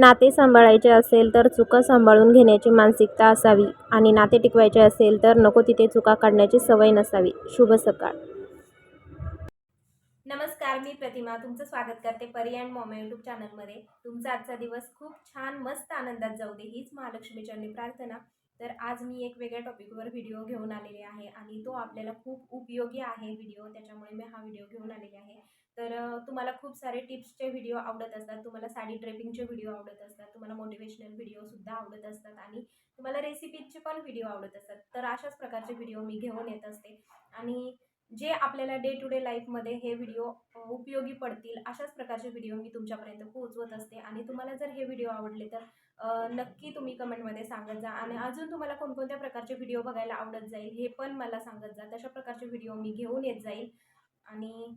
नाते सांभाळायचे असेल तर चुका सांभाळून घेण्याची मानसिकता असावी आणि नाते टिकवायचे असेल तर नको तिथे चुका काढण्याची सवय नसावी. शुभ सकाळ. नमस्कार मी प्रतिमा. तुमचं स्वागत करते परी अँड मॉम यूट्यूब चॅनलमध्ये तुमचा आजचा दिवस खूप छान मस्त आनंदात जाऊ दे हीच महालक्ष्मीचरणी प्रार्थना. तर आज मी एक वेगळ्या टॉपिकवर व्हिडिओ घेऊन आलेले आहे आणि तो आपल्याला खूप उपयोगी आहे व्हिडिओ त्याच्यामुळे मी हा व्हिडिओ घेऊन आलेले आहे. तर तुम्हाला खूप सारे टिप्सचे व्हिडिओ आवडत असतात. तुम्हाला साडी ड्रेपिंगचे व्हिडिओ आवडत असतात. तुम्हाला मोटिवेशनल व्हिडिओसुद्धा आवडत असतात आणि तुम्हाला रेसिपीजचे पण व्हिडिओ आवडत असतात. तर अशाच प्रकारचे व्हिडिओ मी घेऊन येत असते. आणि जे आपल्याला डे टू डे लाईफमध्ये हे व्हिडिओ उपयोगी पडतील अशाच प्रकारचे व्हिडिओ मी तुमच्यापर्यंत पोहोचवत असते. आणि तुम्हाला जर हे व्हिडिओ आवडले तर नक्की तुम्ही कमेंटमध्ये सांगत जा. आणि अजून तुम्हाला कोणकोणत्या प्रकारचे व्हिडिओ बघायला आवडत जाईल हे पण मला सांगत जा. तशा प्रकारचे व्हिडिओ मी घेऊन येत जाईल. आणि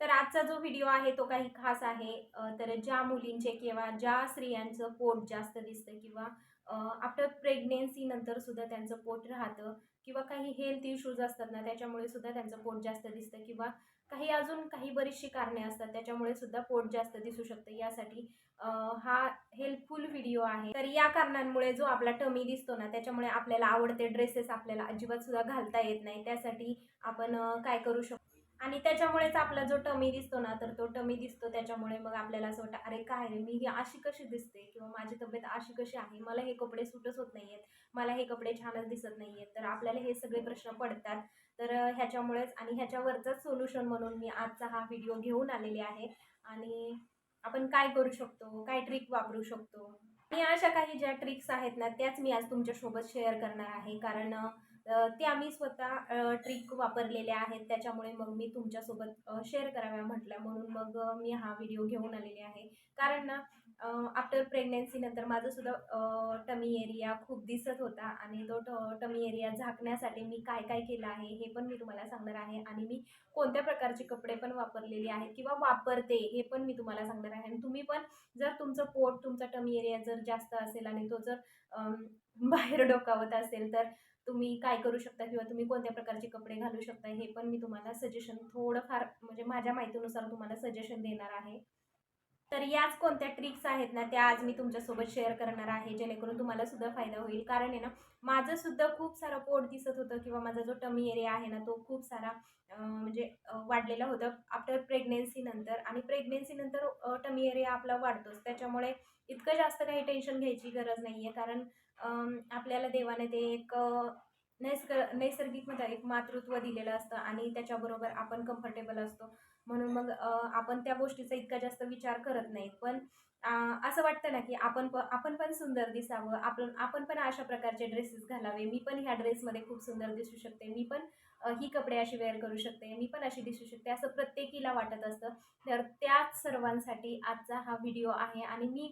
तर आजचा जो व्हिडिओ आहे तो काही खास आहे. तर ज्या मुलींचे किंवा ज्या स्त्रियांचं पोट जास्त दिसतं किंवा आफ्टर प्रेग्नेन्सी नंतर सुद्धा त्यांचं पोट राहतं किंवा काही हेल्थ इश्यूज असतात ना त्याच्यामुळे सुद्धा त्यांचं पोट जास्त दिसतं किंवा काही अजून काही बरीचशी कारणे असतात त्याच्यामुळे सुद्धा पोट जास्त दिसू शकतं. यासाठी हा हेल्पफुल व्हिडिओ आहे. तर या कारणांमुळे जो आपला टमी दिसतो ना त्याच्यामुळे आपल्याला आवडते ड्रेसेस आपल्याला अजिबात सुद्धा घालता येत नाही. त्यासाठी आपण काय करू शकतो? आणि त्याच्यामुळेच आपला जो टमी दिसतो ना तर तो टमी दिसतो. त्याच्यामुळे मग आपल्याला असं वाटतं अरे काय रे मी ही अशी कशी दिसते? किंवा माझी तब्येत अशी कशी आहे? मला हे कपडे सुटच होत नाही आहेत मला हे कपडे छानच दिसत नाही आहेत तर आपल्याला हे सगळे प्रश्न पडतात. तर ह्याच्यामुळेच आणि ह्याच्यावरचंच सोल्युशन म्हणून मी आजचा हा व्हिडिओ घेऊन आलेले आहे. आणि आपण काय करू शकतो? काय ट्रिक वापरू शकतो? आणि अशा काही ज्या ट्रिक्स आहेत ना त्याच मी आज तुमच्यासोबत शेअर करणार आहे. कारण ते आम्ही स्वतः ट्रिक वापरलेल्या आहेत. त्याच्यामुळे मग मी तुमच्यासोबत शेअर कराव्या म्हटलं. म्हणून मग मी हा व्हिडिओ घेऊन आलेले आहे. कारण ना आफ्टर प्रेग्नेन्सीनंतर माझंसुद्धा टमी एरिया खूप दिसत होता. आणि तो ट टमी एरिया झाकण्यासाठी मी काय काय केलं आहे हे पण मी तुम्हाला सांगणार आहे. आणि मी कोणत्या प्रकारचे कपडे पण वापरलेले आहेत किंवा वापरते हे पण मी तुम्हाला सांगणार आहे. आणि तुम्ही पण जर तुमचं पोट तुमचा टमी एरिया जर जास्त असेल आणि तो जर बाहेर डोकावत असेल तर तुम्ही काय करू शकता किंवा तुम्ही कोणत्या प्रकारचे कपडे घालू शकता हे पण मी तुम्हाला सजेशन थोडंफार म्हणजे माझ्या माहितीनुसार तुम्हाला सजेशन देणार आहे. तर याच कोणत्या ट्रिक्स आहेत ना त्या आज मी तुमच्यासोबत शेअर करणार आहे जेणेकरून तुम्हाला सुद्धा फायदा होईल. कारण आहे ना माझं सुद्धा खूप सारं पोट दिसत होतं किंवा माझा जो टमी एरिया आहे ना तो खूप सारा म्हणजे वाढलेला होता. आफ्टर प्रेग्नेन्सीनंतर आणि प्रेग्नेन्सीनंतर टमी एरिया आपला वाढतोच. त्याच्यामुळे इतकं जास्त काही टेन्शन घ्यायची गरज नाही आहे कारण आपल्याला देवाने ते एक नैसर्ग नैसर्गिकमध्ये एक मातृत्व दिलेलं असतं आणि त्याच्याबरोबर आपण कम्फर्टेबल असतो. म्हणून मग आपण त्या गोष्टीचा इतका जास्त विचार करत नाही पण असं वाटतं ना की आपण प आपण पण सुंदर दिसावं. आपण आपण पण अशा प्रकारचे ड्रेसेस घालावे. मी पण ह्या ड्रेसमध्ये खूप सुंदर दिसू शकते. मी पण ही कपडे अशी वेअर करू शकते. मी पण अशी दिसू शकते. असं प्रत्येकीला वाटत असतं. तर त्याच सर्वांसाठी आजचा हा व्हिडिओ आहे आणि मी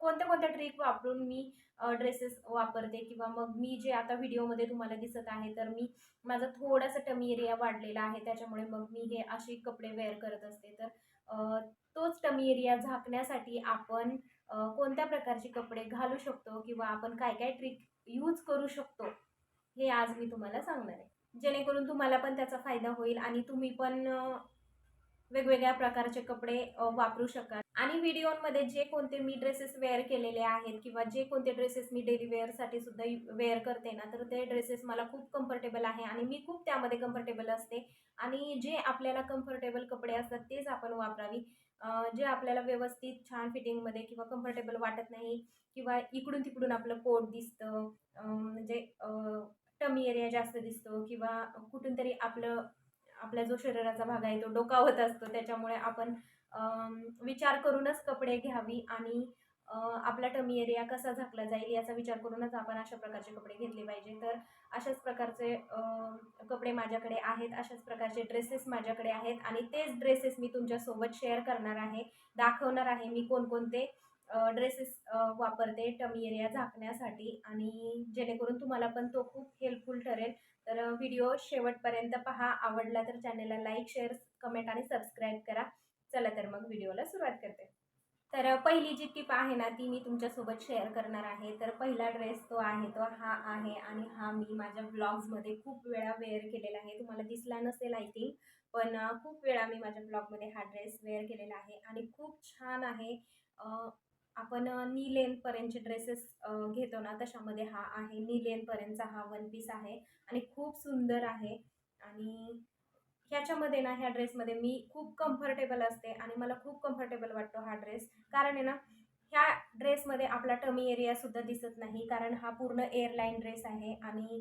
कोणत्या कोणत्या ट्रिक वापरून मी ड्रेसेस वापरते किंवा मग मी जे आता व्हिडिओमध्ये तुम्हाला दिसत आहे तर मी माझा थोडासा टमी एरिया वाढलेला आहे. त्याच्यामुळे मग मी हे असे कपडे वेअर करत असते. तर तोच टमी एरिया झाकण्यासाठी आपण कोणत्या प्रकारचे कपडे घालू शकतो किंवा आपण काय काय ट्रिक यूज करू शकतो हे आज मी तुम्हाला सांगणार आहे. जेणेकरून तुम्हाला पण त्याचा फायदा होईल आणि तुम्ही पण वेगवेगळ्या प्रकारचे कपडे वापरू शकाल. आणि व्हिडिओमध्ये जे कोणते मी ड्रेसेस वेअर केलेले आहेत किंवा जे कोणते ड्रेसेस मी डेली वेअरसाठी सुद्धा वेअर करते ना तर ते ड्रेसेस मला खूप कम्फर्टेबल आहे आणि मी खूप त्यामध्ये कम्फर्टेबल असते. आणि जे आपल्याला कम्फर्टेबल कपडे असतात तेच आपण वापरावी. जे आपल्याला व्यवस्थित छान फिटिंगमध्ये किंवा कम्फर्टेबल वाटत नाही किंवा इकडून तिकडून आपलं पोट दिसतं म्हणजे टमी एरिया जास्त दिसतो किंवा कुठून तरी आपलं आपला जो शरीराचा भाग आहे तो डोकावत असतो त्याच्यामुळे आपण विचार करूनच कपडे घ्यावी आणि आपला टमी एरिया कसा झाकला जाईल याचा विचार करूनच आपण अशा प्रकारचे कपडे घेतले पाहिजे. तर अशाच प्रकारचे कपडे माझ्याकडे आहेत अशाच प्रकारचे ड्रेसेस माझ्याकडे आहेत आणि तेच ड्रेसेस मी तुमच्यासोबत शेअर करणार आहे दाखवणार आहे मी कोणकोणते ड्रेसेस वापरते टमी एरिया झाकण्यासाठी आणि जेणेकरून तुम्हाला पण तो खूप हेल्पफुल ठरेल. तर व्हिडिओ शेवटपर्यंत पहा. आवडला तर चॅनलला लाईक शेअर कमेंट आणि सबस्क्राईब करा. चला तर मग व्हिडिओला सुरुवात करते. तर पहिली जी टिप आहे ना ती मी तुमच्यासोबत शेअर करणार आहे. तर पहिला ड्रेस तो आहे तो हा आहे आणि हा मी माझ्या ब्लॉग्समध्ये खूप वेळा वेअर केलेला आहे. तुम्हाला दिसला नसेल आय थिंक पण खूप वेळा मी माझ्या ब्लॉगमध्ये हा ड्रेस वेअर केलेला आहे आणि खूप छान आहे. आपण नी लेनपर्यंतचे ड्रेसेस घेतो ना तशामध्ये हा आहे. नी लेनपर्यंतचा हा वन पीस आहे आणि खूप सुंदर आहे. आणि ह्याच्यामध्ये ना ह्या ड्रेसमध्ये मी खूप कम्फर्टेबल असते आणि मला खूप कम्फर्टेबल वाटतो हा ड्रेस कारण आहे ना ह्या ड्रेसमध्ये आपला टमी एरियासुद्धा दिसत नाही. कारण हा पूर्ण एअरलाईन ड्रेस आहे आणि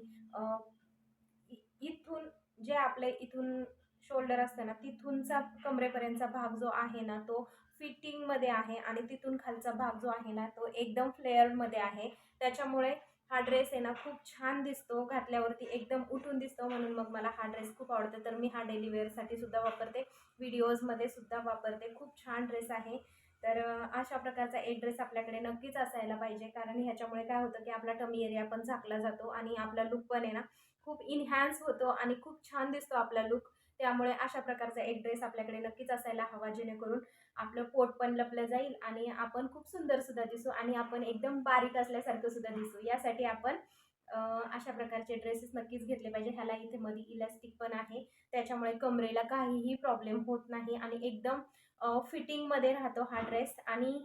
इथून जे आपले इथून शोल्डर असतं ना तिथूनचा कमरेपर्यंतचा भाग जो आहे ना तो फिटिंगमध्ये आहे आणि तिथून खालचा भाग जो आहे ना तो एकदम फ्लेअरमध्ये आहे. त्याच्यामुळे हा ड्रेस आहे ना खूप छान दिसतो. घातल्यावरती एकदम उठून दिसतो म्हणून मग मला हा ड्रेस खूप आवडतो. तर मी हा डेली वेअरसाठी सुद्धा वापरते. व्हिडिओजमध्ये सुद्धा वापरते. खूप छान ड्रेस आहे. तर अशा प्रकारचा एक ड्रेस आपल्याकडे नक्कीच असायला पाहिजे. कारण ह्याच्यामुळे काय होतं की आपला टमी एरिया पण झाकला जातो आणि आपला लुक पण आहे ना खूप इन्हॅन्स होतो आणि खूप छान दिसतो आपला लुक. त्यामुळे अशा प्रकारचा एक ड्रेस आपल्याकडे नक्कीच असायला हवा जेणेकरून आपलं पोट पण लपलं जाईल आणि आपण खूप सुंदर सुद्धा दिसू आणि आपण एकदम बारीक असल्यासारखं सुद्धा दिसू. यासाठी आपण अशा प्रकारचे ड्रेसेस नक्कीच घेतले पाहिजे ह्याला इथे मध्ये इलास्टिक पण आहे. त्याच्यामुळे कमरेला काहीही प्रॉब्लेम होत नाही आणि एकदम फिटिंगमध्ये राहतो हा ड्रेस आणि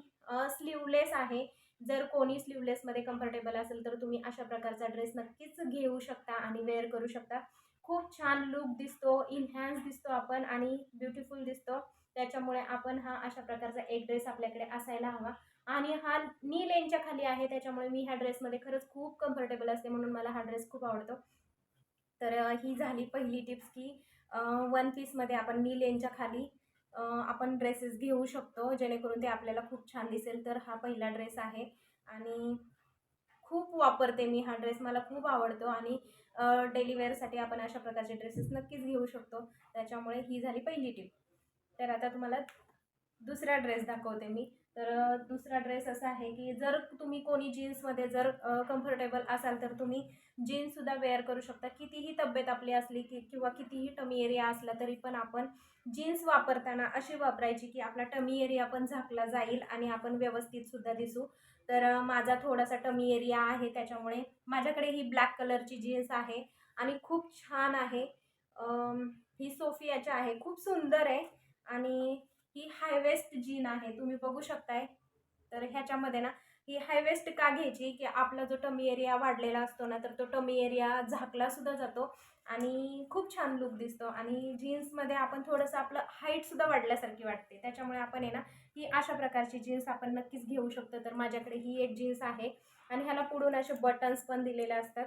स्लीवलेस आहे. जर कोणी स्लीवलेसमध्ये कम्फर्टेबल असेल तर तुम्ही अशा प्रकारचा ड्रेस नक्कीच घेऊ शकता आणि वेअर करू शकता. खूप छान लुक दिसतो इन्हॅन्स दिसतो आपण आणि ब्युटिफुल दिसतो. त्याच्यामुळे आपण हा अशा प्रकारचा एक ड्रेस आपल्याकडे असायला हवा. आणि हा नी लेनच्या खाली आहे त्याच्यामुळे मी ह्या ड्रेसमध्ये खरंच खूप कम्फर्टेबल असते म्हणून मला हा ड्रेस खूप आवडतो. तर ही झाली पहिली टिप्स की वन पीसमध्ये आपण नी लेनच्या खाली आपण ड्रेसेस घेऊ शकतो जेणेकरून ते आपल्याला खूप छान दिसेल. तर हा पहिला ड्रेस आहे आणि खूप वापरते मी हा ड्रेस मला खूप आवडतो आणि डेली वेअरसाठी आपण अशा प्रकारचे ड्रेसेस नक्कीच घेऊ शकतो. त्याच्यामुळे ही झाली पहिली टिप तर आता तुम्हाला दुसरा ड्रेस दाखवते मी. तर दुसरा ड्रेस असा आहे की जर तुम्ही कोणी जीन्समध्ये जर कम्फर्टेबल असाल तर तुम्ही जीन्ससुद्धा वेअर करू शकता. कितीही तब्येत आपली असली की किंवा कितीही टमी एरिया असला तरी पण आपण जीन्स वापरताना अशी वापरायची की आपला टमी एरिया पण झाकला जाईल आणि आपण व्यवस्थितसुद्धा दिसू. तर माझा थोडासा टमी एरिया आहे त्याच्यामुळे माझ्याकडे ही ब्लॅक कलरची जीन्स आहे आणि खूप छान आहे. ही सोफियाची आहे. खूप सुंदर आहे. आणि ही हायवेस्ट जीन आहे तुम्ही बघू शकताय. तर ह्याच्यामध्ये ना ही हायवेस्ट का घ्यायची? की आपला जो टमी एरिया वाढलेला असतो ना तर तो टमी एरिया झाकला सुद्धा जातो आणि खूप छान लुक दिसतो. आणि जीन्समध्ये आपण थोडंसं आपलं हाईटसुद्धा वाढल्यासारखी वाटते. त्याच्यामुळे आपण आहे ना ही अशा प्रकारची जीन्स आपण नक्कीच घेऊ शकतो. तर माझ्याकडे ही एक जीन्स आहे. आणि ह्याला पुढून असे बटन्स पण दिलेले असतात.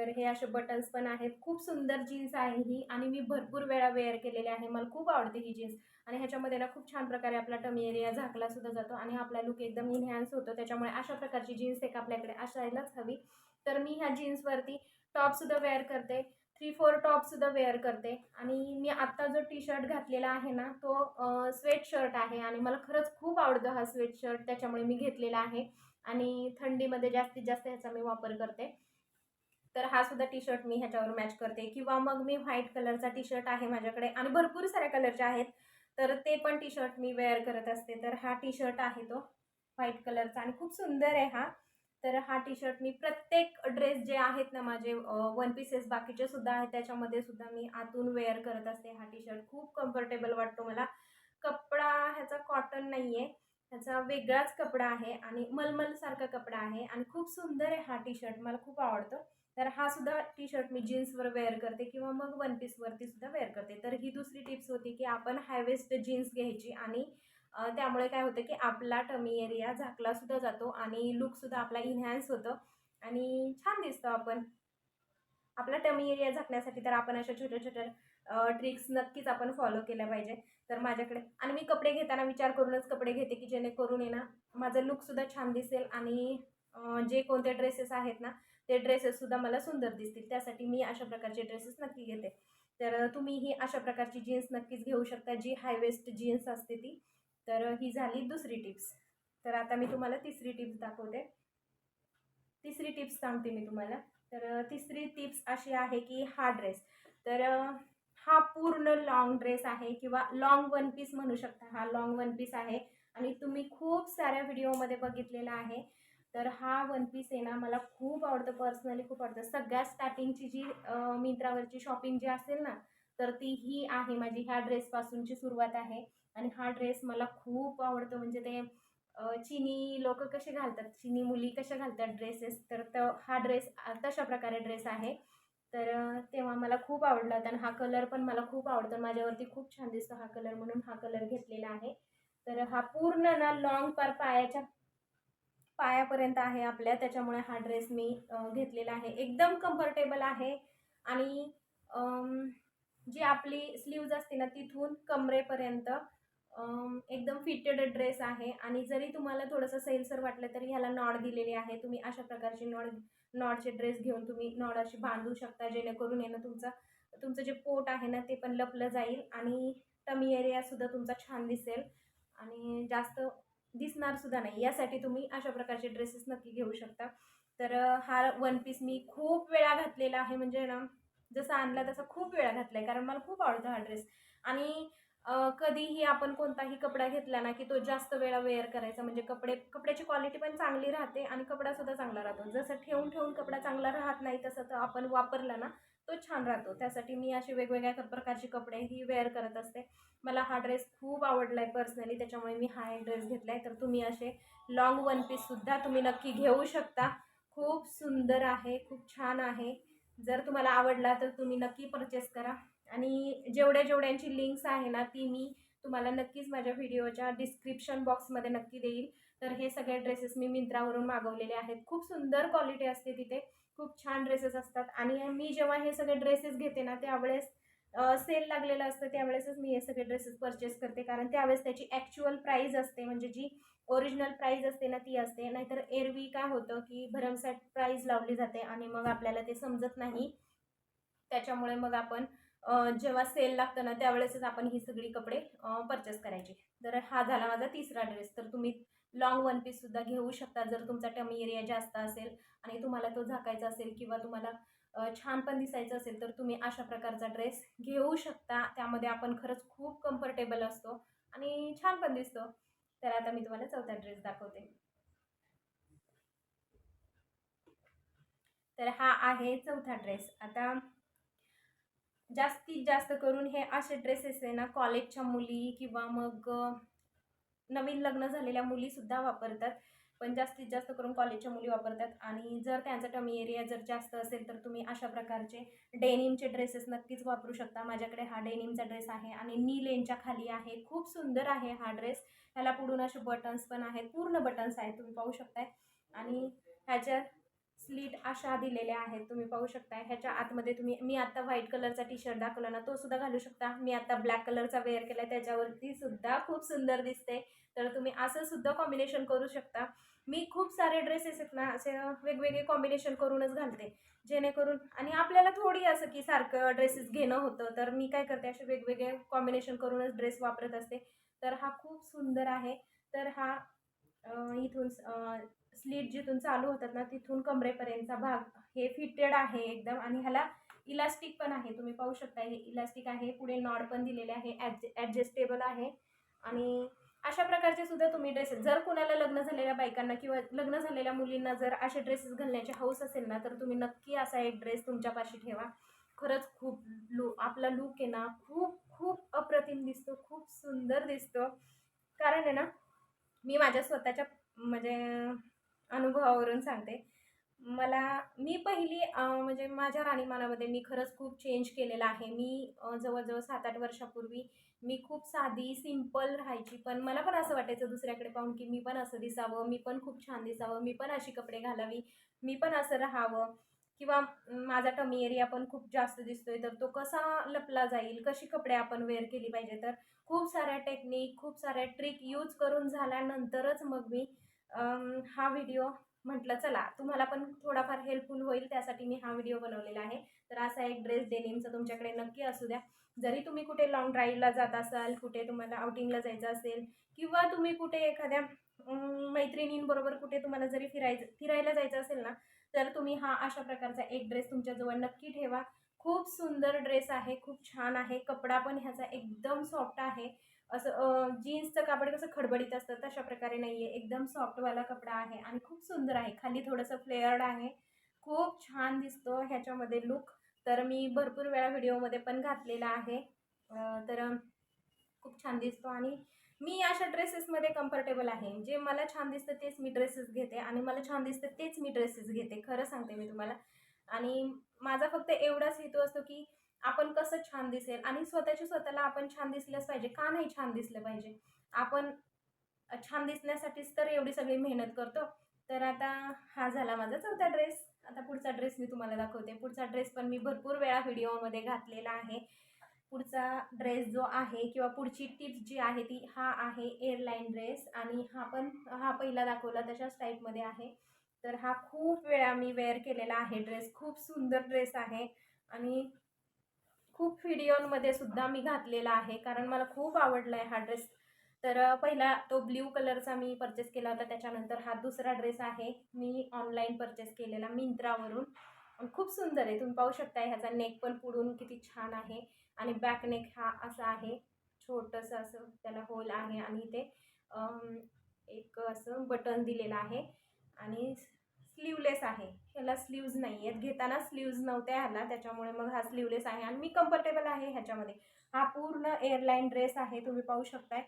तर हे असे बटन्स पण आहेत. खूप सुंदर जीन्स आहे ही आणि मी भरपूर वेळा वेअर केलेले आहे. मला खूप आवडते ही जीन्स आणि ह्याच्यामध्ये ना खूप छान प्रकारे आपला टमी एरिया झाकला सुद्धा जातो आणि आपला लुक एकदम इन्हॅन्स होतो. त्याच्यामुळे अशा प्रकारची जीन्स एक आपल्याकडे असायलाच हवी. तर मी ह्या जीन्सवरती टॉपसुद्धा वेअर करते. थ्री फोर टॉपसुद्धा वेअर करते. आणि मी आत्ता जो टी शर्ट घातलेला आहे ना तो स्वेट शर्ट आहे आणि मला खरंच खूप आवडतो हा स्वेट शर्ट त्याच्यामुळे मी घेतलेला आहे आणि थंडीमध्ये जास्तीत जास्त ह्याचा मी वापर करते. तर हा सुद्धा टी शर्ट मी ह्याच्यावर मॅच करते. किंवा मग मी व्हाईट कलरचा टी शर्ट आहे माझ्याकडे आणि भरपूर साऱ्या कलरचे आहेत. तर ते पण टी शर्ट मी वेअर करत असते. तर हा टी शर्ट आहे तो व्हाईट कलरचा आणि खूप सुंदर आहे हा. तर हा टी शर्ट मी प्रत्येक ड्रेस जे आहेत ना माझे वन पीसेस बाकीचे सुद्धा आहेत. त्याच्यामध्ये सुद्धा मी आतून वेअर करत असते हा टी शर्ट खूप कम्फर्टेबल वाटतो मला. कपडा ह्याचा कॉटन नाही आहे ह्याचा वेगळाच कपडा आहे आणि मलमलसारखा कपडा आहे आणि खूप सुंदर आहे हा टी शर्ट मला खूप आवडतो. तर हा सुद्धा टी शर्ट मी जीन्सवर वेअर करते किंवा मग वन पीसवरती सुद्धा वेअर करते. तर ही दुसरी टिप्स होती की आपण हायवेस्ट जीन्स घ्यायची आणि त्यामुळे काय होतं की आपला टमी एरिया झाकला सुद्धा जातो आणि लुकसुद्धा आपला इन्हॅन्स होतं आणि छान दिसतो आपण. आपला टमी एरिया झाकण्यासाठी तर आपण अशा छोट्या छोट्या ट्रिक्स नक्कीच आपण फॉलो केल्या पाहिजे. तर माझ्याकडे आणि मी कपडे घेताना विचार करूनच कपडे घेते की जेणेकरून आहे ना माझं लुकसुद्धा छान दिसेल आणि जे कोणते ड्रेसेस आहेत ना ते ड्रेसेससुद्धा मला सुंदर दिसतील. त्यासाठी मी अशा प्रकारचे ड्रेसेस नक्की घेते. तर तुम्हीही अशा प्रकारची जीन्स नक्कीच घेऊ शकता. जी हायवेस्ट जीन्स असते ती. तर ही झाली दुसरी टिप्स तर आता मी तुम्हाला तिसरी टिप्स दाखवते. तिसरी टिप्स सांगते मी तुम्हाला. तर तिसरी टिप्स अशी आहे की हा ड्रेस तर हा पूर्ण लॉंग ड्रेस आहे किंवा लॉंग वन पीस म्हणू शकता. हा लॉंग वन पीस आहे. आणि तुम्ही खूप साऱ्या व्हिडिओमध्ये बघितलेला आहे. तर हा वन पीस आहे ना मला खूप आवडतं पर्सनली खूप आवडतं. सगळ्यात स्टार्टिंगची जी मिंत्रावरची शॉपिंग जी असेल ना तर ती ही आहे माझी ह्या ड्रेसपासूनची सुरुवात आहे. आणि हा ड्रेस मला खूप आवडतो म्हणजे ते चिनी लोक कसे घालतात चिनी मुली कशा घालतात ड्रेसेस तर त हा ड्रेस तशा प्रकारे ड्रेस आहे. तर तेव्हा मला खूप आवडला होता आणि हा कलर पण मला खूप आवडतो. माझ्यावरती खूप छान दिसतो हा कलर म्हणून हा कलर घेतलेला आहे. तर हा पूर्ण ना लॉंग पर पायाच्या पायापर्यंत आहे आपल्या त्याच्यामुळे हा ड्रेस मी घेतलेला आहे. एकदम कम्फर्टेबल आहे. आणि जी आपली स्लीव्ज असते ना तिथून कमरेपर्यंत एकदम फिटेड ड्रेस आहे. आणि जरी तुम्हाला थोडंसं सैलसर वाटलं तरी ह्याला नॉड दिलेली आहे. तुम्ही अशा प्रकारचे नॉड नॉडचे ड्रेस घेऊन तुम्ही नॉड अशी बांधू शकता जेणेकरून आहे ना तुमचा तुमचं जे पोट आहे ना ते पण लपलं जाईल. आणि टमी एरियासुद्धा तुमचा छान दिसेल. आणि जास्त दिसणार सुद्धा नाही. यासाठी तुम्ही अशा प्रकारचे ड्रेसेस नक्की घेऊ शकता. तर हा वन पीस मी खूप वेळा घातलेला आहे. म्हणजे ना जसा आणला तसा खूप वेळा घातला आहे कारण मला खूप आवडतो हा ड्रेस आणि कधीही आपण कोणताही कपडा घेतला ना की तो जास्त वेळा वेअर करायचा. म्हणजे कपडे कपड्याची क्वालिटी पण चांगली राहते आणि कपडासुद्धा चांगला राहतो. जसं ठेवून ठेवून कपडा चांगला राहत नाही तसं तर आपण वापरला ना तो छान राहतो. त्यासाठी मी असे वेगवेगळ्या प्रकारचे कपडे ही वेअर करत असते. मला हा ड्रेस खूप आवडला आहे पर्सनली त्याच्यामुळे मी हा ड्रेस घेतला आहे तर तुम्ही असे लॉंग वन पीससुद्धा तुम्ही नक्की घेऊ शकता. खूप सुंदर आहे खूप छान आहे. जर तुम्हाला आवडला तर तुम्ही नक्की परचेस करा. आणि जेवढ्या जेवढ्यांची लिंक्स आहे ना ती मी तुम्हाला नक्कीच माझ्या व्हिडिओच्या डिस्क्रिप्शन बॉक्समध्ये नक्की देईल. तर हे सगळे ड्रेसेस मी मिंत्रावरून मागवलेले आहेत. खूप सुंदर क्वालिटी असते तिथे. खूप छान ड्रेसेस असतात. आणि मी जेव्हा हे सगळे ड्रेसेस घेते ना त्यावेळेस सेल लागलेलं असतं. त्यावेळेसच मी हे सगळे ड्रेसेस परचेस करते. कारण त्यावेळेस त्याची ॲक्च्युअल प्राईज असते. म्हणजे जी ओरिजिनल प्राईज असते ना ती असते. नाहीतर एरवी काय होतं की भरमसाठ प्राईज लावली जाते आणि मग आपल्याला ते समजत नाही. त्याच्यामुळे मग आपण जेव्हा सेल लागतं ना त्यावेळेसच आपण ही सगळी कपडे परचेस करायचे. तर हा झाला माझा तिसरा ड्रेस तर तुम्ही लॉंग वन पीससुद्धा घेऊ शकता. जर तुमचा टमी एरिया जास्त असेल आणि तुम्हाला तो झाकायचा असेल किंवा तुम्हाला छान पण दिसायचं असेल तर तुम्ही अशा प्रकारचा ड्रेस घेऊ शकता. त्यामध्ये आपण खरंच खूप कम्फर्टेबल असतो आणि छान पण दिसतो. तर आता मी तुम्हाला चौथा ड्रेस दाखवते. तर हा आहे चौथा ड्रेस आता जास्तीत जास्त करून हे असे ड्रेसेस आहे ना कॉलेजच्या मुली किंवा मग नवीन लग्न झालेल्या मुलीसुद्धा वापरतात. पण जास्तीत जास्त करून कॉलेजच्या मुली वापरतात. आणि जर त्यांचा टमी एरिया जर जास्त असेल तर तुम्ही अशा प्रकारचे डेनिमचे ड्रेसेस नक्कीच वापरू शकता. माझ्याकडे हा डेनिमचा ड्रेस आहे आणि नी लेनच्या खाली आहे. खूप सुंदर आहे हा ड्रेस ह्याला पुढून असे बटन्स पण आहेत. पूर्ण बटन्स आहेत तुम्ही पाहू शकताय. आणि ह्याच्या स्लीट अशा दिलेल्या आहेत तुम्ही पाहू शकता ह्याच्या आतमध्ये तुम्ही मी आता व्हाईट कलरचा टी शर्ट दाखवला ना तो सुद्धा घालू शकता. मी आता ब्लॅक कलरचा वेअर केला त्याच्यावरती सुद्धा खूप सुंदर दिसते तर तुम्ही असं सुद्धा कॉम्बिनेशन करू शकता. मी खूप सारे ड्रेसेस आहेत ना असे वेगवेगळे कॉम्बिनेशन करूनच घालते. जेणेकरून आणि आपल्याला थोडी असं की सारखं ड्रेसेस घेणं होतं तर मी काय करते असे वेगवेगळे कॉम्बिनेशन करूनच ड्रेस वापरत असते. तर हा खूप सुंदर आहे. तर हा इथून स्लीट जिथून चालू होतात ना तिथून कमरेपर्यंतचा भाग हे फिटेड आहे एकदम. आणि ह्याला इलास्टिक पण आहे. तुम्ही पाहू शकता हे इलास्टिक आहे. पुढे नॉड पण दिलेले आहे. ॲडज ॲडजस्टेबल आहे. आणि अशा प्रकारचे सुद्धा तुम्ही ड्रेसेस जर कुणाला लग्न झालेल्या बायकांना किंवा लग्न झालेल्या मुलींना जर असे ड्रेसेस घालण्याची हौस असेल ना तर तुम्ही नक्की असा एक ड्रेस तुमच्यापाशी ठेवा. खरंच खूप लू आपला लूक आहे ना खूप खूप अप्रतिम दिसतो. खूप सुंदर दिसतो. कारण आहे ना मी माझ्या स्वतःच्या म्हणजे अनुभवावरून सांगते. मला मी पहिली म्हणजे माझ्या राणीमानामध्ये मी खरंच खूप चेंज केलेला आहे. मी जवळजवळ सात आठ वर्षापूर्वी मी खूप साधी सिंपल राहायची. पण मला पण असं वाटायचं दुसऱ्याकडे पाहून की मी पण असं दिसावं मी पण खूप छान दिसावं मी पण अशी कपडे घालावी मी पण असं राहावं. किंवा माझा टमी एरिया पण खूप जास्त दिसतोय तर तो कसा लपला जाईल कशी कपडे आपण वेअर केली पाहिजे? तर खूप साऱ्या टेक्निक खूप साऱ्या ट्रिक यूज करून झाल्यानंतरच मग मी हा व्हिडिओ म्हटलं चला तुम्हाला पण थोडाफार हेल्पफुल होईल त्यासाठी मी हा व्हिडिओ बनवलेला आहे. तर असा एक ड्रेस डेनिमचा तुमच्याकडे नक्की असू द्या. जरी तुम्ही कुठे लॉंग ड्राईव्हला जात असाल कुठे तुम्हाला आउटिंगला जायचं असेल किंवा तुम्ही कुठे एखाद्या मैत्रिणींबरोबर कुठे तुम्हाला जरी फिरायचं फिरायला जायचं असेल ना तर तुम्ही हा अशा प्रकारचा एक ड्रेस तुमच्याजवळ नक्की ठेवा. खूप सुंदर ड्रेस आहे खूप छान आहे. कपडा पण ह्याचा एकदम सॉफ्ट आहे. असं जीन्सचं कापड कसं खडबडीत असतं तशा प्रकारे नाही आहे एकदम सॉफ्टवाला कपडा आहे आणि खूप सुंदर आहे. खाली थोडंसं फ्लेअर्ड आहे. खूप छान दिसतो ह्याच्यामध्ये लुक. तर मी भरपूर वेळा व्हिडिओमध्ये पण घातलेला आहे. तर खूप छान दिसतो आणि मी अशा ड्रेसेसमध्ये कम्फर्टेबल आहे. जे मला छान दिसतं तेच मी ड्रेसेस घेते आणि मला छान दिसतं तेच मी ड्रेसेस घेते. खरं सांगते मी तुम्हाला. आणि माझा फक्त एवढाच हेतू असतो की आपण कसं छान दिसेल आणि स्वतःच्या स्वतःला आपण छान दिसलंच पाहिजे का नाही छान दिसलं पाहिजे? आपण छान दिसण्यासाठीच तर एवढी सगळी मेहनत करतो. तर आता हा झाला माझा चौथा ड्रेस. आता पुढचा ड्रेस मी तुम्हाला दाखवते. पुढचा ड्रेस पण मी भरपूर वेळा व्हिडिओमध्ये घातलेला आहे. पुढचा ड्रेस जो आहे किंवा पुढची टिप्स जी आहे ती हा आहे एअरलाईन ड्रेस आणि हा पण हा पहिला दाखवला तशाच टाईपमध्ये आहे. तर हा खूप वेळा मी वेअर केलेला आहे ड्रेस खूप सुंदर ड्रेस आहे आणि खूप व्हिडिओमध्ये सुद्धा मी घातलेला आहे कारण मला खूप आवडला आहे हा ड्रेस. तर पहिला तो ब्ल्यू कलरचा मी परचेस केला होता त्याच्यानंतर हा दुसरा ड्रेस आहे मी ऑनलाईन परचेस केलेला मिंत्रावरून. खूप सुंदर आहे तुम्ही पाहू शकता ह्याचा नेक पण पुढून किती छान आहे आणि बॅक नेक हा असा आहे. छोटंसं असं त्याला होल आहे आणि ते एक असं बटन दिलेलं आहे. आणि स्लीवलेस आहे. ह्याला स्लीव्ज नाही आहेत घेताना स्लीव्ज नव्हत्या ह्याला. त्याच्यामुळे मग हा स्लीवलेस आहे. आणि मी कम्फर्टेबल आहे ह्याच्यामध्ये. हा पूर्ण एअरलाईन ड्रेस आहे. तुम्ही पाहू शकताय.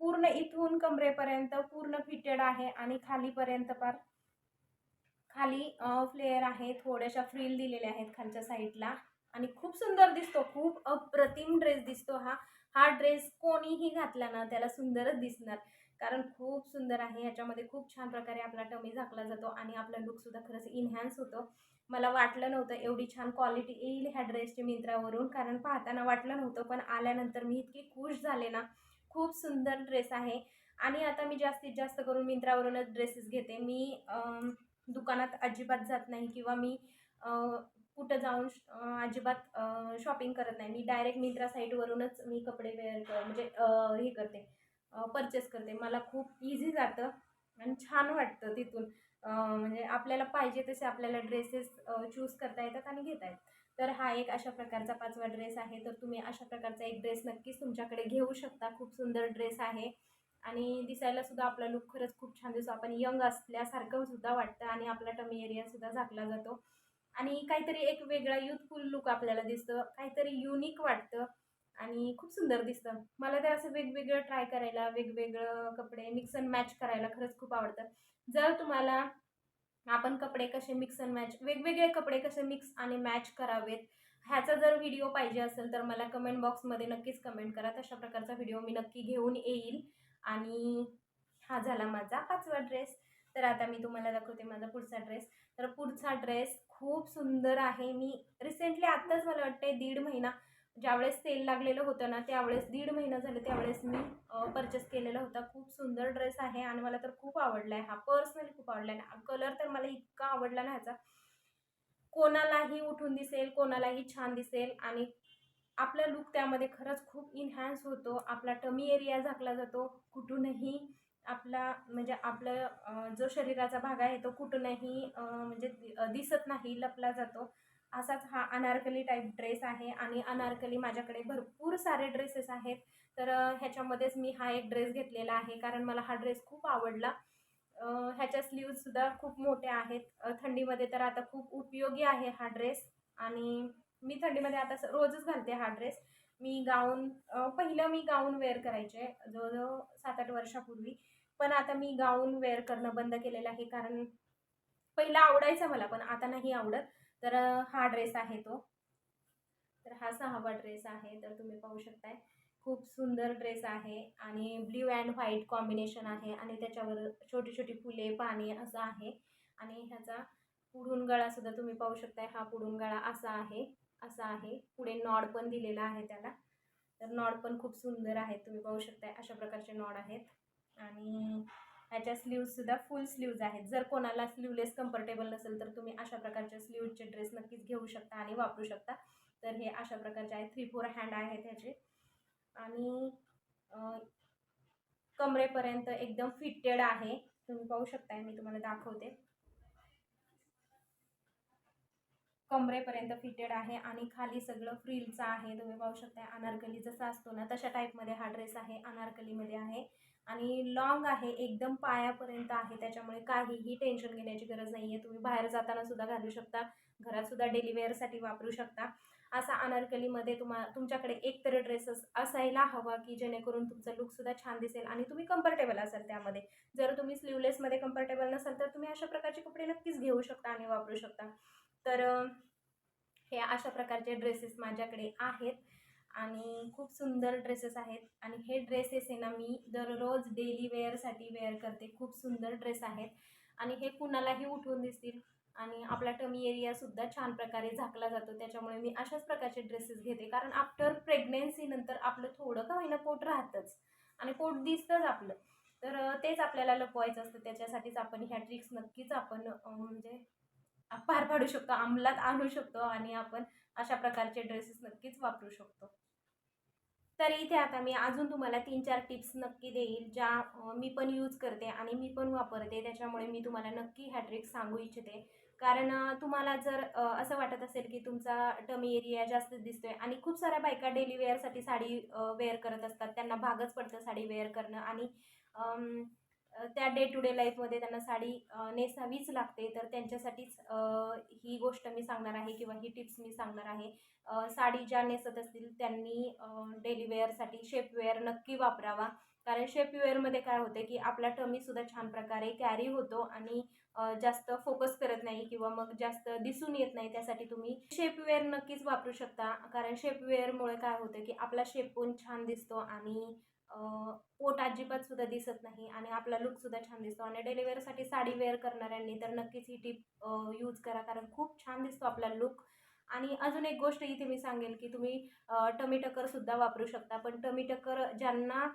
पूर्ण इथून कमरेपर्यंत पूर्ण फिटेड आहे आणि खालीपर्यंत पार खाली फ्लेअर आहे. थोड्याशा फ्रील दिलेल्या आहेत खालच्या साईडला आणि खूप सुंदर दिसतो. खूप अप्रतिम ड्रेस दिसतो हा. हा ड्रेस कोणीही घातला ना त्याला सुंदरच दिसणार. कारण खूप सुंदर आहे. ह्याच्यामध्ये खूप छान प्रकारे आपला टमी झाकला जातो आणि आपला लुकसुद्धा खरंच इन्हॅन्स होतो. मला वाटलं नव्हतं एवढी छान क्वालिटी येईल ह्या ड्रेसची मिंत्रावरून कारण पाहताना वाटलं नव्हतं पण आल्यानंतर मी इतकी खुश झाले ना. खूप सुंदर ड्रेस आहे. आणि आता मी जास्तीत जास्त करून मिंत्रावरूनच ड्रेसेस घेते. मी दुकानात अजिबात जात नाही किंवा मी कुठं जाऊन श- अजिबात शॉपिंग करत नाही. मी डायरेक्ट मिंत्रा साईटवरूनच मी कपडे वेअर म्हणजे हे करते. परचेस करते. मला खूप इझी जातं आणि छान वाटतं तिथून. म्हणजे आपल्याला पाहिजे तसे आपल्याला ड्रेसेस चूज करता येतात आणि घेता येतात. तर हा एक अशा प्रकारचा पाचवा ड्रेस आहे. तर तुम्ही अशा प्रकारचा एक ड्रेस नक्कीच तुमच्याकडे घेऊ शकता. खूप सुंदर ड्रेस आहे. आणि दिसायला सुद्धा आपला लुक खरंच खूप छान दिसतो. आपण यंग असल्यासारखं सुद्धा वाटतं आणि आपला टमी एरिया सुद्धा झाकला जातो. आणि काहीतरी एक वेगळा युथफुल लुक आपल्याला दिसतं. काहीतरी युनिक वाटतं. आणि खूप सुंदर दिसतं. मला तर असं वेगवेगळं ट्राय करायला वेगवेगळं कपडे मिक्स अँड मॅच करायला खरंच खूप आवडतं. जर तुम्हाला आपण कपडे कसे मिक्स अँड मॅच वेगवेगळे कपडे कसे मिक्स आणि मॅच करावेत ह्याचा जर व्हिडिओ पाहिजे असेल तर मला कमेंट बॉक्समध्ये नक्कीच कमेंट करा. तशा प्रकारचा व्हिडिओ मी नक्की घेऊन येईल. आणि हा झाला माझा पाचवा ड्रेस तर आता मी तुम्हाला दाखवते माझा पुढचा ड्रेस तर पुढचा ड्रेस खूप सुंदर आहे. मी रिसेंटली आत्ताच मला वाटते दीड महिना ज्यावेळेस सेल लागलेलं होतं ना त्यावेळेस दीड महिना झालं त्यावेळेस मी परचेस केलेला होता. खूप सुंदर ड्रेस आहे आणि मला तर खूप आवडला आहे हा पर्सनली खूप आवडला आहे कलर तर मला इतका आवडला ना ह्याचा. कोणालाही उठून दिसेल कोणालाही छान दिसेल आणि आपला लुक त्यामध्ये खरंच खूप इन्हॅन्स होतो. आपला टमी एरिया झाकला जातो. कुठूनही आपला म्हणजे आपलं जो शरीराचा भाग आहे तो कुठूनही म्हणजे दिसत नाही लपला जातो. असाच हा अनारकली टाईप ड्रेस आहे आणि अनारकली माझ्याकडे भरपूर सारे ड्रेसेस आहेत. तर ह्याच्यामध्येच मी हा एक ड्रेस घेतलेला आहे कारण मला हा ड्रेस खूप आवडला. ह्याच्या स्लीव्हसुद्धा खूप मोठ्या आहेत. थंडीमध्ये तर आता खूप उपयोगी आहे हा ड्रेस आणि मी थंडीमध्ये आता स- रोजच घालते हा ड्रेस मी गाऊन पहिलं मी गाऊन वेअर करायचे जवळजवळ सात आठ वर्षापूर्वी. पण आता मी गाऊन वेअर करणं बंद केलेलं आहे कारण पहिला आवडायचा मला पण आता नाही आवडत. तर हा ड्रेस आहे तो. तर हा सहावा ड्रेस आहे तर तुम्ही पाहू शकताय. खूप सुंदर ड्रेस आहे आणि ब्ल्यू अँड व्हाईट कॉम्बिनेशन आहे आणि त्याच्यावर छोटी छोटी फुले पाणी असं आहे. आणि ह्याचा पुढून गळासुद्धा तुम्ही पाहू शकताय. हा पुढून गळा असा आहे असा आहे. पुढे नॉड पण दिलेला आहे त्याला. तर नॉड पण खूप सुंदर आहेत तुम्ही पाहू शकताय. अशा प्रकारचे नॉड आहेत. आणि ह्याच्या स्लीवसुद्धा फुल स्लीव्ज आहेत. जर कोणाला स्लीवलेस कम्फर्टेबल नसेल तर तुम्ही अशा प्रकारच्या स्लीवचे ड्रेस नक्कीच घेऊ शकता आणि वापरू शकता. तर हे अशा प्रकारचे आहेत. थ्री फोर हँड आहेत ह्याचे. आणि कमरेपर्यंत एकदम फिटेड आहे. तुम्ही पाहू शकताय मी तुम्हाला दाखवते. कमरेपर्यंत फिटेड आहे आणि खाली सगळं फ्रिलचं आहे. तुम्ही पाहू शकताय अनारकली जसा असतो ना तशा टाईपमध्ये हा ड्रेस आहे. अनारकलीमध्ये आहे. आणि लॉंग आहे एकदम पायापर्यंत आहे त्याच्यामुळे काहीही टेन्शन घेण्याची गरज नाही आहे तुम्ही बाहेर जाताना सुद्धा घालू शकता घरात सुद्धा वापरू शकता. असा अनारकलीमध्ये तुम्हा तुमच्याकडे एक तर ड्रेसेस असायला हवा की जेणेकरून तुमचा लुकसुद्धा छान दिसेल आणि तुम्ही कम्फर्टेबल असाल त्यामध्ये. जर तुम्ही स्लीवलेसमध्ये कम्फर्टेबल नसाल तर तुम्ही अशा प्रकारचे कपडे नक्कीच घेऊ शकता आणि वापरू शकता. तर हे अशा प्रकारचे ड्रेसेस माझ्याकडे आहेत. आणि खूप सुंदर ड्रेसेस आहेत. आणि हे ड्रेसेस आहे ना मी दररोज डेली वेअरसाठी वेअर करते. खूप सुंदर ड्रेस आहेत. आणि हे कुणालाही उठवून दिसतील. आणि आपला टमी एरियासुद्धा छान प्रकारे झाकला जातो. त्याच्यामुळे मी अशाच प्रकारचे ड्रेसेस घेते. कारण आफ्टर प्रेग्नेन्सीनंतर आपलं थोडं का होईना पोट राहतंच. आणि पोट दिसतंच आपलं. तर तेच आपल्याला लपवायचं असतं. त्याच्यासाठीच आपण ह्या ट्रिक्स नक्कीच आपण म्हणजे पार पाडू शकतो. अंमलात आणू शकतो. आणि आपण अशा प्रकारचे ड्रेसेस नक्कीच वापरू शकतो. तर इथे आता मी अजून तुम्हाला तीन चार टिप्स नक्की देईल ज्या मी पण यूज करते आणि मी पण वापरते. त्याच्यामुळे मी तुम्हाला नक्की ह्या ट्रिक्स सांगू इच्छिते. कारण तुम्हाला जर असं वाटत असेल की तुमचा टमी एरिया जास्त दिसतोय आणि खूप साऱ्या बायका डेली वेअरसाठी साडी वेअर करत असतात. त्यांना भागच पडतं साडी वेअर करणं आणि त्या डे टू डे लाईफमध्ये त्यांना साडी नेसावीच लागते. तर त्यांच्यासाठीच ही गोष्ट मी सांगणार आहे किंवा ही टिप्स मी सांगणार आहे. साडी ज्या नेसत असतील त्यांनी डेली वेअरसाठी शेपवेअर नक्की वापरावा. कारण शेपवेअरमध्ये काय होतं की आपला टमीसुद्धा छान प्रकारे कॅरी होतो आणि जास्त फोकस करत नाही किंवा मग जास्त दिसून येत नाही. त्यासाठी तुम्ही शेपवेअर नक्कीच वापरू शकता. कारण शेपवेअरमुळे काय होतं की आपला शेप पण छान दिसतो आणि पोट अजिबात सुद्धा दिसत नाही आणि आपला लुकसुद्धा छान दिसतो आणि डेली साडी वेअर करणाऱ्यांनी तर नक्कीच ही टीप यूज करा कारण खूप छान दिसतो आपला लुक आणि अजून एक गोष्ट इथे मी सांगेल की तुम्ही टमी टक्करसुद्धा वापरू शकता पण टमी टक्कर ज्यांना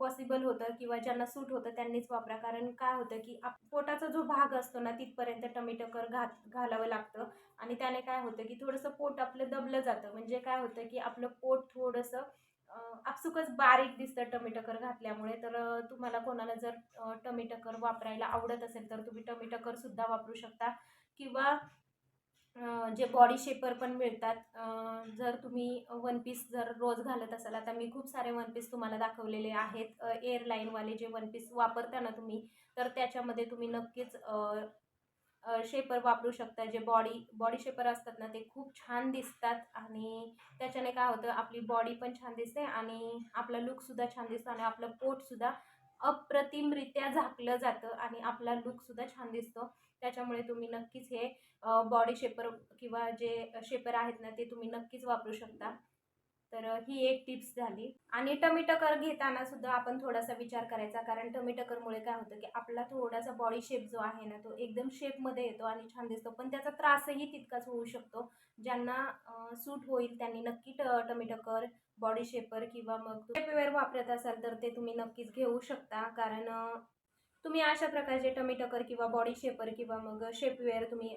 पॉसिबल होतं किंवा ज्यांना सूट होतं त्यांनीच वापरा कारण काय होतं की आप पोटाचा जो भाग असतो ना तिथपर्यंत टमीटकर घात घालावं लागतं आणि त्याने काय होतं की थोडंसं पोट आपलं दबलं जातं. म्हणजे काय होतं की आपलं पोट थोडंसं आपसुकच बारीक दिसतं टमेटकर घातल्यामुळे. तर तुम्हाला कोणाला जर टमेटकर वापरायला आवडत असेल तर तुम्ही टमीटकरसुद्धा वापरू शकता. किंवा जे बॉडी शेपर पण मिळतात जर तुम्ही वन पीस जर रोज घालत असाल आता मी खूप सारे वन पीस तुम्हाला दाखवलेले आहेत. एअरलाईनवाले जे वन पीस वापरता ना तुम्ही तर त्याच्यामध्ये तुम्ही नक्कीच शेपर वापरू शकता जे बॉडी बॉडी शेपर असतात ना ते खूप छान दिसतात आणि त्याच्याने काय होतं आपली बॉडी पण छान दिसते आणि आपला लुकसुद्धा छान दिसतो आणि आपलं पोटसुद्धा अप्रतिमरित्या झाकलं जातं आणि आपला लुकसुद्धा छान दिसतो. त्याच्यामुळे तुम्ही नक्कीच हे बॉडी शेपर किंवा जे शेपर आहेत ना ते तुम्ही नक्कीच वापरू शकता. तर ही एक टिप्स झाली. आणि टमीटकर घेताना सुद्धा आपण थोडासा विचार करायचा. कारण टमीटकरमुळे काय होतं की आपला थोडासा बॉडी शेप जो आहे ना तो एकदम शेपमध्ये येतो आणि छान दिसतो. पण त्याचा त्रासही तितकाच होऊ शकतो. ज्यांना सूट होईल त्यांनी नक्की ट टमीटकर बॉडी शेपर किंवा मग शेपवेअर वापरत असाल तर ते तुम्ही नक्कीच घेऊ शकता. कारण तुम्ही अशा प्रकारचे टमेटकर किंवा बॉडी शेपर किंवा मग शेपवेअर तुम्ही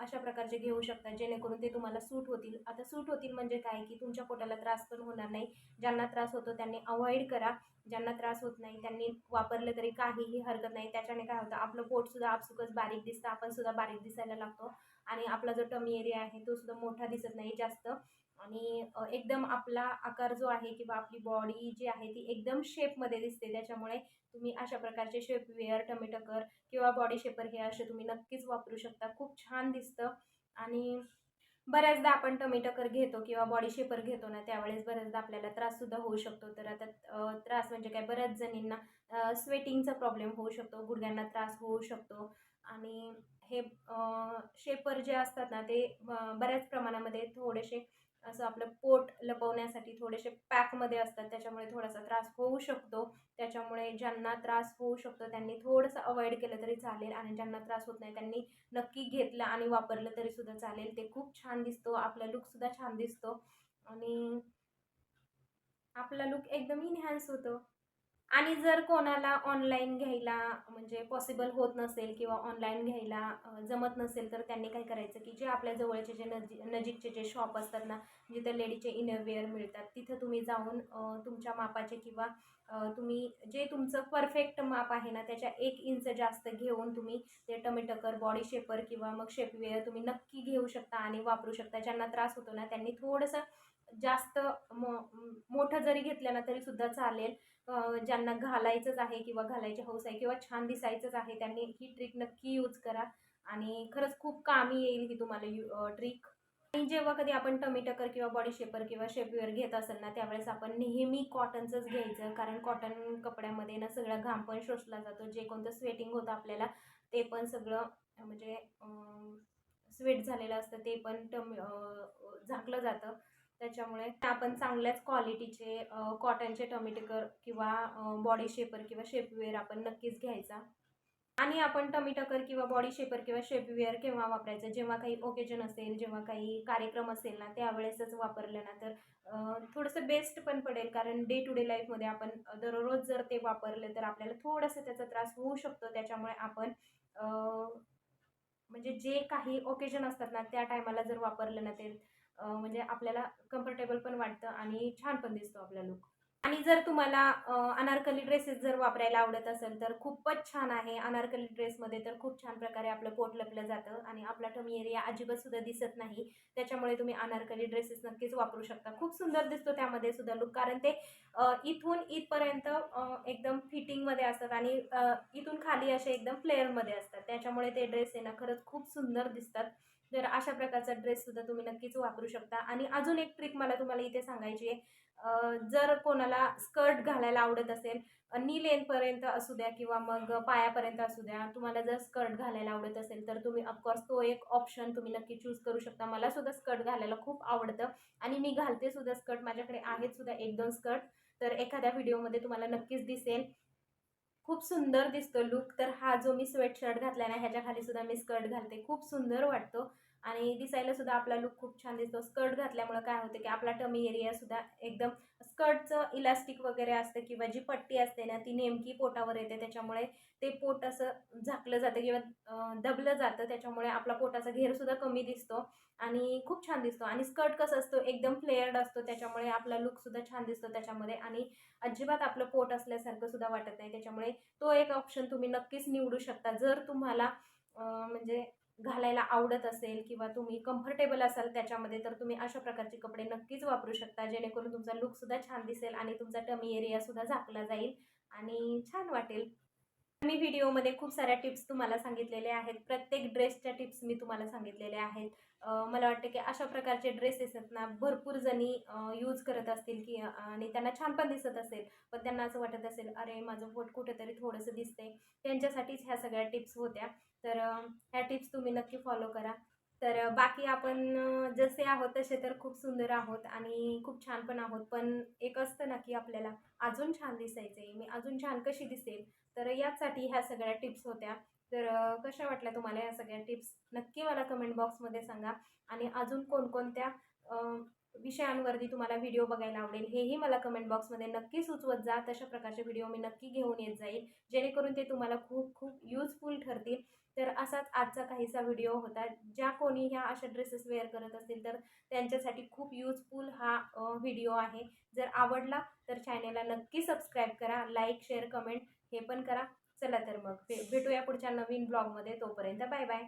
अशा प्रकारचे घेऊ शकता जेणेकरून ते तुम्हाला सूट होतील. आता सूट होतील म्हणजे काय? की तुमच्या पोटाला त्रास पण होणार नाही. ज्यांना त्रास होतो त्यांनी अवॉइड करा. ज्यांना त्रास होत नाही त्यांनी वापरलं तरी काहीही हरकत नाही. त्याच्याने काय होतं? आपलं पोटसुद्धा आपसुकच बारीक दिसतं. आपण सुद्धा बारीक दिसायला लागतो. आणि आपला जो टमी एरिया आहे तो सुद्धा मोठा दिसत नाही जास्त. आणि एकदम आपला आकार जो आहे किंवा आपली बॉडी जी आहे ती एकदम शेपमध्ये दिसते. त्याच्यामुळे तुम्ही अशा प्रकारचे शेपवेअर टमेटकर किंवा बॉडी शेपर हे असे तुम्ही नक्कीच वापरू शकता. खूप छान दिसतं. आणि बऱ्याचदा आपण टमेटकर घेतो किंवा बॉडी शेपर घेतो ना त्यावेळेस बऱ्याचदा आपल्याला त्राससुद्धा होऊ शकतो. तर आता त्रास म्हणजे काय? बऱ्याच जणींना स्वेटिंगचा प्रॉब्लेम होऊ शकतो गुडघ्यांना त्रास होऊ शकतो. आणि हे शेपर जे असतात ना ते बऱ्याच प्रमाणामध्ये थोडेसे असं आपलं पोट लपवण्यासाठी थोडेसे पॅकमध्ये असतात त्याच्यामुळे थोडासा त्रास होऊ शकतो. त्याच्यामुळे ज्यांना त्रास होऊ शकतो त्यांनी थोडंसं अवॉइड केलं तरी चालेल आणि ज्यांना त्रास होत नाही त्यांनी नक्की घेतलं आणि वापरलं तरी सुद्धा चालेल. ते खूप छान दिसतो आपला लुकसुद्धा छान दिसतो आणि आपला लुक एकदम इन्हॅन्स होतो. आणि जर कोणाला ऑनलाईन घ्यायला म्हणजे पॉसिबल होत नसेल किंवा ऑनलाईन घ्यायला जमत नसेल तर त्यांनी काय करायचं की जे आपल्या जवळचे जे नजी नजीकचे जे शॉप असतात ना जिथे लेडीचे इनरवेअर मिळतात तिथं तुम्ही जाऊन तुमच्या मापाचे किंवा तुम्ही जे तुमचं परफेक्ट माप आहे ना त्याच्या एक इंच जास्त घेऊन तुम्ही ते टमेटकर बॉडी शेपर किंवा मग शेपवेअर तुम्ही नक्की घेऊ शकता आणि वापरू शकता. ज्यांना त्रास होतो ना त्यांनी थोडंसं जास्त मो मोठं जरी घेतलं ना तरी सुद्धा चालेल. ज्यांना घालायचंच आहे किंवा घालायची हौस आहे किंवा छान दिसायचंच आहे त्यांनी ही ट्रिक नक्की यूज करा. आणि खरंच खूप कामी येईल ही तुम्हाला यू ट्रिक आणि जेव्हा कधी आपण टमी टकर किंवा बॉडी शेपर किंवा शेपवेअर घेत असेल ना त्यावेळेस आपण नेहमी कॉटनचंच घ्यायचं. कारण कॉटन कपड्यामध्ये ना सगळा घाम पण शोषला जातो. जे कोणतं स्वेटिंग होतं आपल्याला ते पण सगळं म्हणजे स्वेट झालेलं असतं ते पण टम झाकलं जातं. त्याच्यामुळे आपण चांगल्याच क्वालिटीचे कॉटनचे टमिटकर किंवा बॉडी शेपर किंवा शेपवेअर आपण नक्कीच घ्यायचा. आणि आपण टमिटकर किंवा बॉडी शेपर किंवा शेपवेअर केव्हा वापरायचं? जेव्हा काही ओकेजन असेल जेव्हा काही कार्यक्रम असेल ना त्यावेळेसच वापरलं ना तर थोडंसं बेस्ट पण पडेल. कारण डे टू डे लाईफमध्ये आपण दररोज जर ते वापरलं तर आपल्याला थोडंसं त्याचा त्रास होऊ शकतो. त्याच्यामुळे आपण म्हणजे जे काही ओकेजन असतात ना त्या टायमाला जर वापरलं ना ते म्हणजे आपल्याला कम्फर्टेबल पण वाटतं आणि छान पण दिसतो आपला लुक आणि जर तुम्हाला अनारकली ड्रेसेस जर वापरायला आवडत असेल तर खूपच छान आहे. अनारकली ड्रेसमध्ये तर खूप छान प्रकारे आपलं पोट लपलं जातं आणि आपला टमी एरिया अजिबात सुद्धा दिसत नाही. त्याच्यामुळे तुम्ही अनारकली ड्रेसेस नक्कीच वापरू शकता. खूप सुंदर दिसतो त्यामध्ये सुद्धा लुक कारण ते इथून इथपर्यंत एकदम फिटिंगमध्ये असतात आणि इथून खाली असे एकदम फ्लेअरमध्ये असतात. त्याच्यामुळे ते ड्रेस आहे ना खरंच खूप सुंदर दिसतात. तर अशा प्रकारचा ड्रेससुद्धा तुम्ही नक्कीच वापरू शकता. आणि अजून एक ट्रिक मला तुम्हाला इथे सांगायची आहे. जर कोणाला स्कर्ट घालायला आवडत असेल नी लेनपर्यंत असू द्या किंवा मग पायापर्यंत असू द्या तुम्हाला जर स्कर्ट घालायला आवडत असेल तर तुम्ही ऑफकोर्स तो एक ऑप्शन तुम्ही नक्की चूज करू शकता. मला सुद्धा स्कर्ट घालायला खूप आवडतं. आणि मी घालते सुद्धा स्कर्ट माझ्याकडे आहेत सुद्धा एक दोन स्कर्ट तर एखाद्या व्हिडिओमध्ये तुम्हाला नक्कीच दिसेल. खूप सुंदर दिसतो लुक तर हा जो मी स्वेट शर्ट घातला ना ह्याच्या खाली सुद्धा मी स्कर्ट घालते. खूप सुंदर वाटतो. आणि दिसायला सुद्धा आपला लुक खूप छान दिसतो. स्कर्ट घातल्यामुळे काय होतं की आपला टमी एरिया सुद्धा एकदम स्कर्टचं इलास्टिक वगैरे असतं किंवा जी पट्टी असते ना ती नेमकी पोटावर येते. त्याच्यामुळे ते पोट असं झाकलं जातं किंवा दबलं जातं. त्याच्यामुळे आपला पोटाचा घेरसुद्धा कमी दिसतो आणि खूप छान दिसतो. आणि स्कर्ट कसं असतो एकदम फ्लेअर्ड असतो. त्याच्यामुळे आपला लुकसुद्धा छान दिसतो त्याच्यामध्ये. आणि अजिबात आपलं पोट असल्यासारखं सुद्धा वाटत नाही. त्याच्यामुळे तो एक ऑप्शन तुम्ही नक्कीच निवडू शकता. जर तुम्हाला म्हणजे घालायला आवडत असेल किंवा तुम्ही कम्फर्टेबल असाल त्याच्यामध्ये तर तुम्ही अशा प्रकारचे कपडे नक्कीच वापरू शकता. जेणेकरून तुमचा लुकसुद्धा छान दिसेल आणि तुमचा टमी एरियासुद्धा झाकला जाईल आणि छान वाटेल. मी व्हिडिओमध्ये खूप साऱ्या टिप्स तुम्हाला सांगितलेले आहेत. प्रत्येक ड्रेसच्या टिप्स मी तुम्हाला सांगितलेल्या आहेत. मला वाटतं की अशा प्रकारचे ड्रेसेस आहेत ना भरपूर जणी यूज करत असतील की आणि त्यांना छान पण दिसत असेल. पण त्यांना असं वाटत असेल अरे माझं पोट कुठेतरी थोडंसं दिसतंय. त्यांच्यासाठीच ह्या सगळ्या टिप्स होत्या. तर ह्या टिप्स तुम्ही नक्की फॉलो करा. तर बाकी आपण जसे आहोत तसे तर खूप सुंदर आहोत आणि खूप छान पण आहोत. पण एक असतं ना की आपल्याला अजून छान दिसायचं आहे मी अजून छान कशी दिसेल? तर याचसाठी ह्या सगळ्या टिप्स होत्या. तर कशा वाटल्या तुम्हाला या सगळ्या टिप्स? नक्की मला कमेंट बॉक्समध्ये सांगा. आणि अजून कोणकोणत्या विषयांवरती तुम्हाला व्हिडिओ बघायला आवडेल हेही मला कमेंट बॉक्समध्ये नक्की सुचवत जा. तशा प्रकारचे व्हिडिओ मी नक्की घेऊन येत जाईल. जेणेकरून ते तुम्हाला खूप खूप युजफुल ठरतील. तर असाच आजचा काहीसा व्हिडिओ होता. ज्या कोणी ह्या अशा ड्रेसेस वेअर करत असतील तर त्यांच्यासाठी खूप यूजफुल हा व्हिडिओ आहे. जर आवडला तर चॅनेलला नक्की सबस्क्राईब करा. लाईक शेअर कमेंट हे पण करा. चला तर मग भेटूया पुढच्या नवीन ब्लॉगमध्ये तोपर्यंत बाय बाय